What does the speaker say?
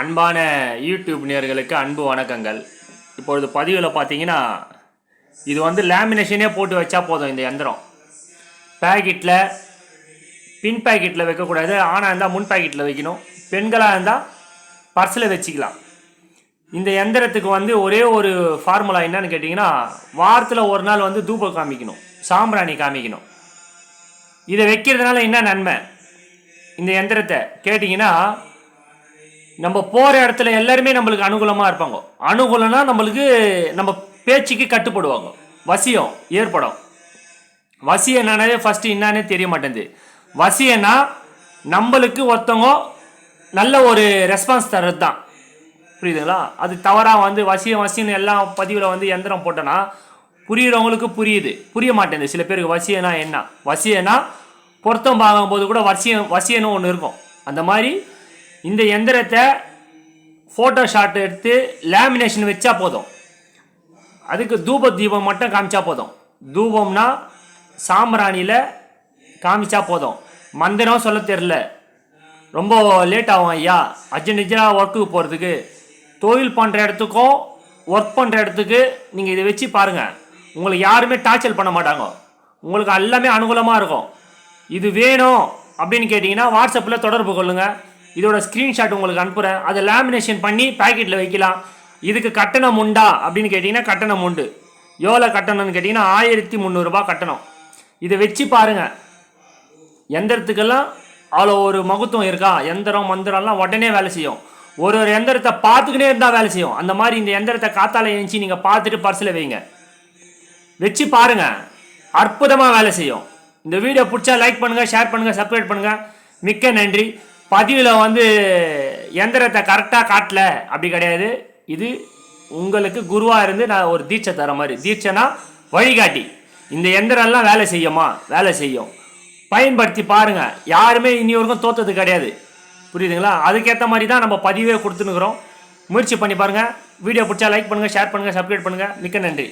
அன்பான யூடியூப் நேயர்களுக்கு அன்பு வணக்கங்கள். இப்பொழுது பதிவில் பார்த்தீங்கன்னா இது வந்து லேமினேஷனே போட்டு வச்சா போதும் இந்த எந்திரம். பேக்கெட்டில் பின் பேக்கெட்டில் வைக்கக்கூடாது. ஆணாக இருந்தால் முன் பேக்கெட்டில் வைக்கணும். பெண்களாக இருந்தால் பர்ஸில் வச்சுக்கலாம். இந்த எந்திரத்துக்கு வந்து ஒரே ஒரு ஃபார்முலா என்னன்னு கேட்டிங்கன்னா வாரத்தில் ஒரு நாள் வந்து தூபம் காமிக்கணும். சாம்பிராணி காமிக்கணும். இதை வைக்கிறதுனால என்ன நன்மை? இந்த எந்திரத்தை கேட்டிங்கன்னா நம்ம போகிற இடத்துல எல்லாருமே நம்மளுக்கு அனுகூலமாக இருப்பாங்க. அனுகூலம்னா நம்மளுக்கு நம்ம பேச்சுக்கு கட்டுப்படுவாங்க. வசியம் ஏற்படும். வசியம் என்னன்னே ஃபஸ்ட்டு என்னன்னே தெரிய மாட்டேங்குது. வசியம்னா நம்மளுக்கு ஒருத்தவங்க நல்ல ஒரு ரெஸ்பான்ஸ் தர்றது தான் புரியுதுங்களா? அது தவறாக வந்து வசியம் வசியம்னு எல்லா பதிவில் வந்து எந்திரம் போட்டோன்னா புரியுறவங்களுக்கு புரியுது. புரிய மாட்டேங்குது. சில பேருக்கு வசியனா என்ன? வசியனா பொருத்தம் பார்க்கும்போது கூட வசியம் வசியன்னு ஒன்று இருக்கும். அந்த மாதிரி இந்த எந்திரத்தை ஃபோட்டோ ஷாட் எடுத்து லேமினேஷன் வச்சா போதும். அதுக்கு தூப தீபம் மட்டும் காமிச்சா போதும். தூபம்னா சாம்பிராணியில் காமிச்சா போதும். மந்திரம் சொல்ல தெரில ரொம்ப லேட் ஆகும் ஐயா. அர்ஜென்டிஜாக ஒர்க்குக்கு போகிறதுக்கு தொழில் பண்ணுற இடத்துக்கும் ஒர்க் பண்ணுற இடத்துக்கு நீங்கள் இதை வச்சு பாருங்கள் உங்களுக்கு யாருமே டார்ச்சர் பண்ண மாட்டாங்க. உங்களுக்கு எல்லாமே அனுகூலமாக இருக்கும். இது வேணும் அப்படின்னு கேட்டிங்கன்னா வாட்ஸ்அப்பில் தொடர்பு கொள்ளுங்கள் இதோட ஸ்க்ரீன்ஷாட் உங்களுக்கு அனுப்புகிறேன் அதை லேமினேஷன் பண்ணி பேக்கெட்டில் வைக்கலாம். இதுக்கு கட்டணம் உண்டா அப்படின்னு கேட்டிங்கன்னா கட்டணம் உண்டு. எவ்வளோ கட்டணம்னு கேட்டிங்கன்னா ஆயிரத்தி முந்நூறுரூபா கட்டணம். இதை வச்சு பாருங்கள் எந்திரத்துக்கெல்லாம் அவ்வளோ ஒரு மகத்துவம் இருக்கா? எந்திரம் மந்திரம்லாம் உடனே வேலை செய்யும். ஒரு ஒரு எந்திரத்தை பார்த்துக்கினே இருந்தால் வேலை செய்யும். அந்த மாதிரி இந்த எந்திரத்தை காத்தால எழுந்துச்சி நீங்கள் பார்த்துட்டு பர்ஸில் வைங்க. வச்சு பாருங்கள் அற்புதமாக வேலை செய்யும். இந்த வீடியோ பிடிச்சா லைக் பண்ணுங்கள் ஷேர் பண்ணுங்கள் சப்ஸ்கிரைப் பண்ணுங்கள் மிக்க நன்றி. பதிவில் வந்து எந்திரத்தை கரெக்டாக காட்டல. அப்படி கிடையாது. இது உங்களுக்கு குருவாக இருந்து நான் ஒரு தீட்சை தர மாதிரி. தீட்சைனா வழிகாட்டி. இந்த எந்திரம்லாம் வேலை செய்யுமா? வேலை செய்யும். பயன்படுத்தி பாருங்க. யாருமே இனி வரைக்கும் தோத்தது கிடையாது. புரியுதுங்களா? அதுக்கேற்ற மாதிரி தான் நம்ம பதிவே கொடுத்துனுக்குறோம் முயற்சி பண்ணி பாருங்கள் வீடியோ பிடிச்சா லைக் பண்ணுங்கள் ஷேர் பண்ணுங்கள் சப்ஸ்கிரைப் பண்ணுங்கள் மிக்க நன்றி.